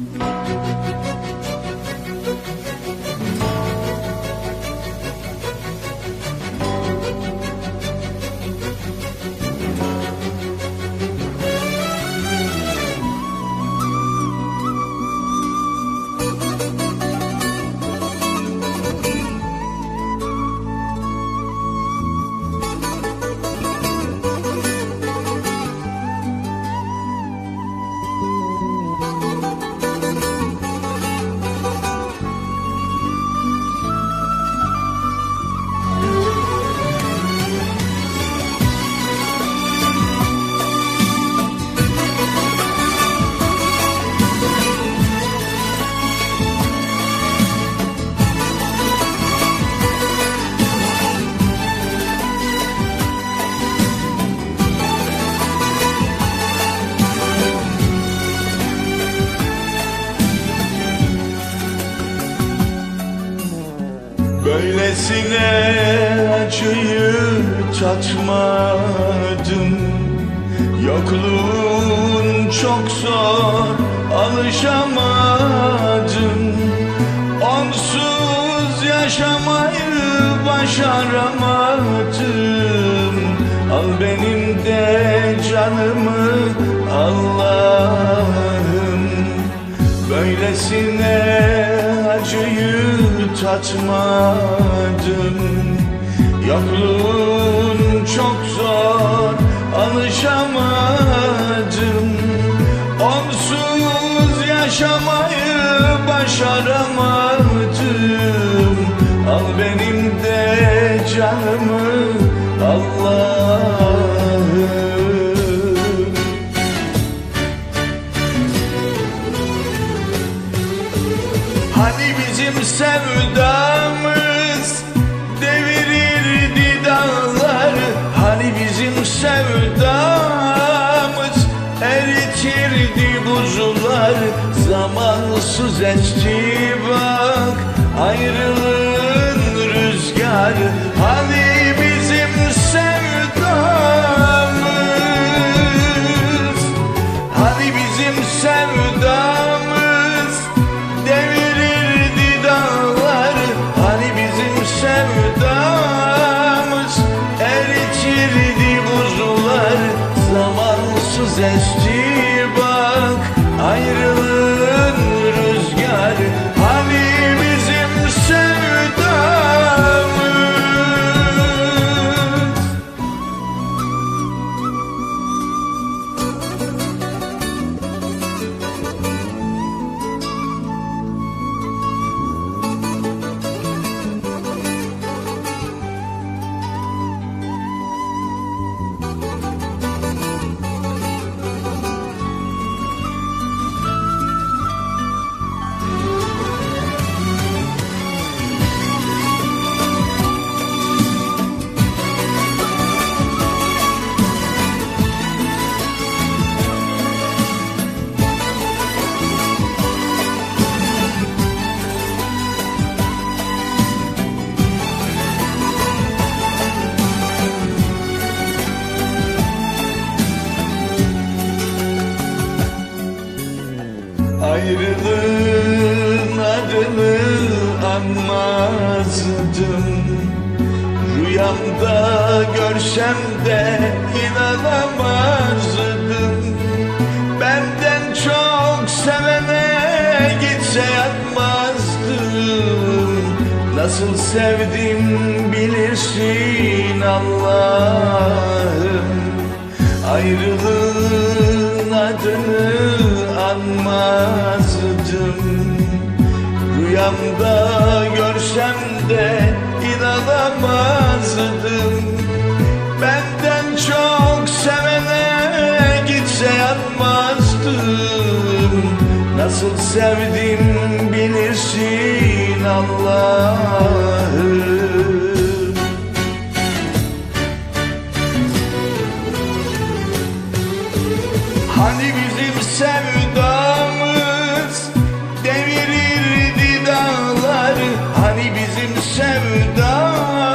Música Böylesine acıyı tatmadım. Yokluğun çok zor alışamadım. Onsuz yaşamayı başaramadım. Al benim de canımı Allah'ım. Böylesine tatmadım Yokluğun çok zor alışamadım. Onsuz yaşamayı başaramadım. Al benim de canımı Allah'ım Hani bizim sevdamız devirirdi dağları? Hani bizim sevdamız eritirdi buzullar Zamansız esti bak ayrılığın rüzgarı. Hani bizim sevdamız? Hani bizim sevdamız Zamansız esti bak ayrılığın Ayrılığın adını anmazdım Rüyamda görsem de inanamazdım Benden çok sevene gitse yatmazdım Nasıl sevdim bilirsin Allah'ım. Ayrılığın adını anmazdım Rüyamda görsem de inanamazdım. Benden çok sevene gitse yanmazdım. Nasıl sevdim bilirsin Allah'ım Hani bizim sevdamız devirirdi dağları? Hani bizim sevdamız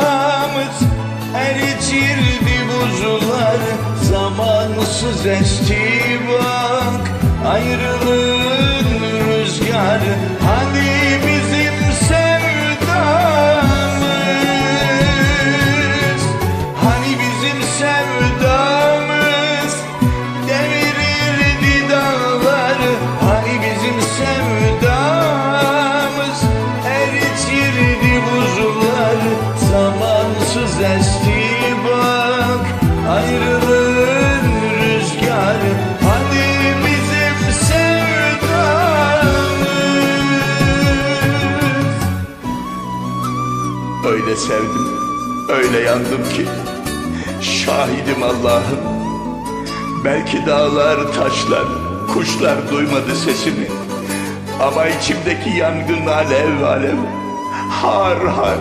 eritirdi buzulları? Zamansız esti bak ayrılığın öyle sevdim, öyle yandım ki. Şahidim Allah'ım. Belki dağlar, taşlar, kuşlar duymadı sesimi. Ama içimdeki yangın alev alev Har har,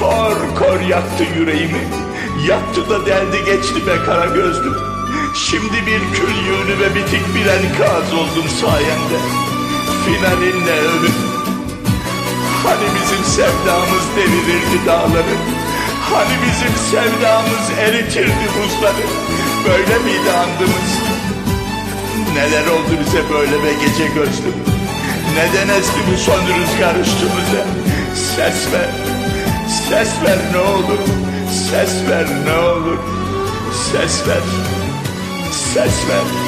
kor kor yaktı yüreğimi. Yaktı da deldi geçti be kara gözlüm. Şimdi bir kül yığını ve bitik bir enkaz oldum sayende. Finalinle ölüm Hani bizim sevdamız devirirdi dağları? Hani bizim sevdamız eritirdi buzları? Böyle miydi andımız? Neler oldu bize böyle be gece gözlüm? Neden esti bu son rüzgar üstümüze? Ses ver Ses ver ne olur? Ses ver ne olur? Ses ver Ses ver